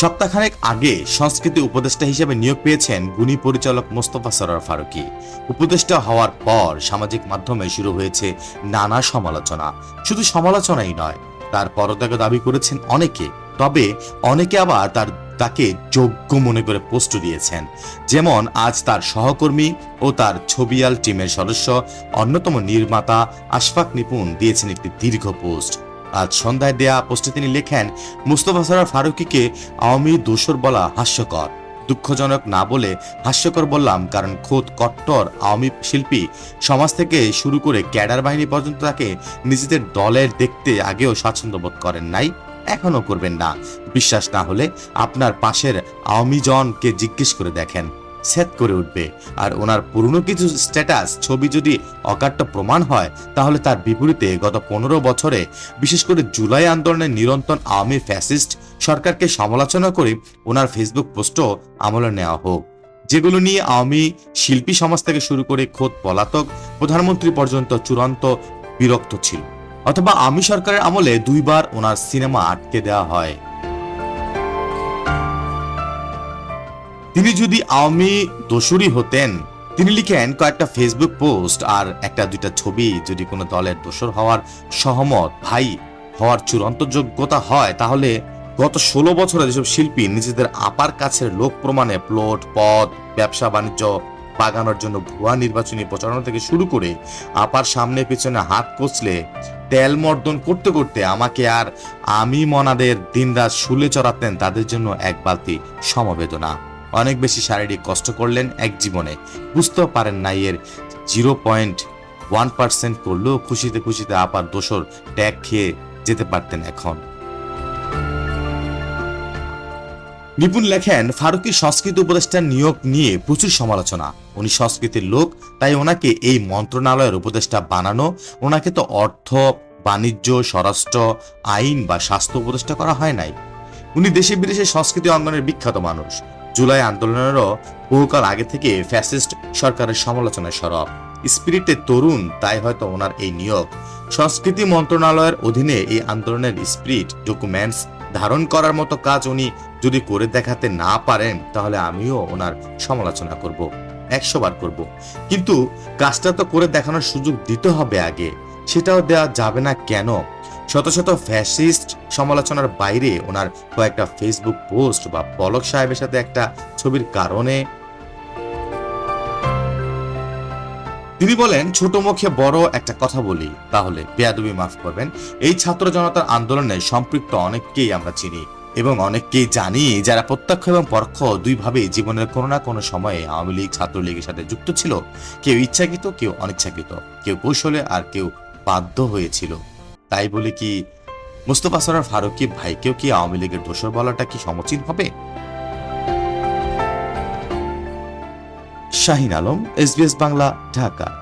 সপ্তাহখানেক আগে সংস্কৃতি উপদেষ্টা হিসেবে নিয়োগ পেয়েছেন গুণী পরিচালক মোস্তফা সরার ফারুকি। উপদেষ্টা হওয়ার পর সামাজিক মাধ্যমে শুরু হয়েছে নানা সমালোচনা। শুধু সমালোচনাই নয়, তার পরত্যাগ দাবি করেছেন অনেকে। তবে অনেকে আবার তার, তাকে যোগ্য মনে করে পোস্ট দিয়েছেন। যেমন আজ তার সহকর্মী ও তার ছবিয়াল টিমের সদস্য অন্যতম নির্মাতা আশফাক নিপুণ দিয়েছেন একটি দীর্ঘ পোস্ট। আজ সন্ধ্যায় দেয়া পোস্টে তিনি লেখেন মুস্তফা সরার ফারুকিকে আওয়ামী দোসর বলা হাস্যকর। দুঃখজনক না বলে হাস্যকর বললাম, কারণ খোদ কট্টর আওয়ামী শিল্পী সমাজ থেকে শুরু করে ক্যাডার বাহিনী পর্যন্ত তাকে নিজেদের দলের দেখতে আগেও স্বাচ্ছন্দ্য বোধ করেন নাই, এখনও করবেন না। বিশ্বাস না হলে আপনার পাশের আওয়ামী জনকে জিজ্ঞেস করে দেখেন। সেট করে উঠবে। আর ওনার পুরনো কিছু স্ট্যাটাস ছবি যদি অকাট্য প্রমাণ হয়, তাহলে তার বিপরীতে গত পনেরো বছরে, বিশেষ করে জুলাই আন্দোলনের নিরন্তর আওয়ামী ফ্যাসিস্ট সরকারকে সমালোচনা করে ওনার ফেসবুক পোস্টও আমলে নেওয়া হোক। যেগুলো নিয়ে আওয়ামী শিল্পী সমাজ থেকে শুরু করে খোদ পলাতক প্রধানমন্ত্রী পর্যন্ত চূড়ান্ত বিরক্ত ছিল। অথবা আমি সরকারের আমলে দুইবার ওনার সিনেমা আটকে দেওয়া হয়। তিনি যদি আওয়ামী দোসুরি হতেন, তিনি লিখেন কয়েকটা ফেসবুক পোস্ট আর একটা দুইটা ছবি যদি কোনো দলের দোসর হওয়ার সহমত, ভাই হওয়ার চূড়ান্ত যোগ্যতা হয়, তাহলে গত ষোলো বছরে যেসব শিল্পী নিজেদের আপার কাছের লোক প্রমাণে প্লট, পদ, ব্যবসা, বাণিজ্য বাগানোর জন্য ভুয়া নির্বাচনী প্রচারণা থেকে শুরু করে আপার সামনে পিছনে হাত কচলে তেল মর্দন করতে করতে আমাকে আর আমি মনাদের দিনরাত শুলে চড়াতেন, তাদের জন্য এক বালতি সমবেদনা। অনেক বেশি শারীরিক কষ্ট করলেন এক জীবনে। বুঝতেও পারেন না এর জিরো পয়েন্ট ওয়ান পার্সেন্ট করলেও খুশিতে খুশিতে আপার দোসর ট্যাগ খেয়ে যেতে পারতেন এখন। নিপুণ লেখেন, ফারুকি সংস্কৃত উপদেষ্টার নিয়োগ নিয়ে প্রচুর সমালোচনা। উনি সংস্কৃতির লোক, তাই ওনাকে এই মন্ত্রণালয়ের উপদেষ্টা বানানো, ওনাকে তো অর্থ, বাণিজ্য, স্বরাষ্ট্র, আইন বা স্বাস্থ্য উপদেষ্টা করা হয় নাই। উনি দেশে বিদেশে সংস্কৃতি অঙ্গনের বিখ্যাত মানুষ। জুলাই আন্দোলনেরও বহুকাল আগে থেকে ফ্যাসিস্ট সরকারের সমালোচনায় সরব। স্পিরিটের তরুণ, তাই হয়তো ওনার এই নিয়োগ। সংস্কৃতি মন্ত্রণালয়ের অধীনে এই আন্দোলনের স্পিরিট, ডকুমেন্টস ধারণ করার মতো কাজ উনি যদি করে দেখাতে না পারেন, তাহলে আমিও ওনার সমালোচনা করব, একশো বার করব। কিন্তু কাজটা তো করে দেখানোর সুযোগ দিতে হবে আগে। সেটাও দেওয়া যাবে না কেন? শত শত ফ্যাসিস্ট সমালোচনার বাইরে ওনার কয়েকটা ফেসবুক পোস্ট বা পলক সাহেবের সাথে একটা ছবির কারণে তিনি বলেন, ছোট মুখে বড় একটা কথা বলি, তাহলে বেয়াদবি মাফ করবেন। এই ছাত্র জনতার আন্দোলনে সম্পৃক্ত অনেককেই আমরা চিনি এবং অনেককেই জানি যারা প্রত্যক্ষ এবং পরোক্ষ দুইভাবেই জীবনের কোনো না কোনো সময়ে আওয়ামী লীগ ছাত্রলীগের সাথে যুক্ত ছিল। কেউ ইচ্ছাকৃত, কেউ অনিচ্ছাকৃত, কেউ কৌশলে আর কেউ বাধ্য হয়েছিল। তাই বলে কি, মুস্তফা সরার ফারুকি ভাইকেও কি আওয়ামী লীগের দোষর বলাটা কি সমচীন হবে? শাহিন আলম এসবিএস বাংলা, ঢাকা।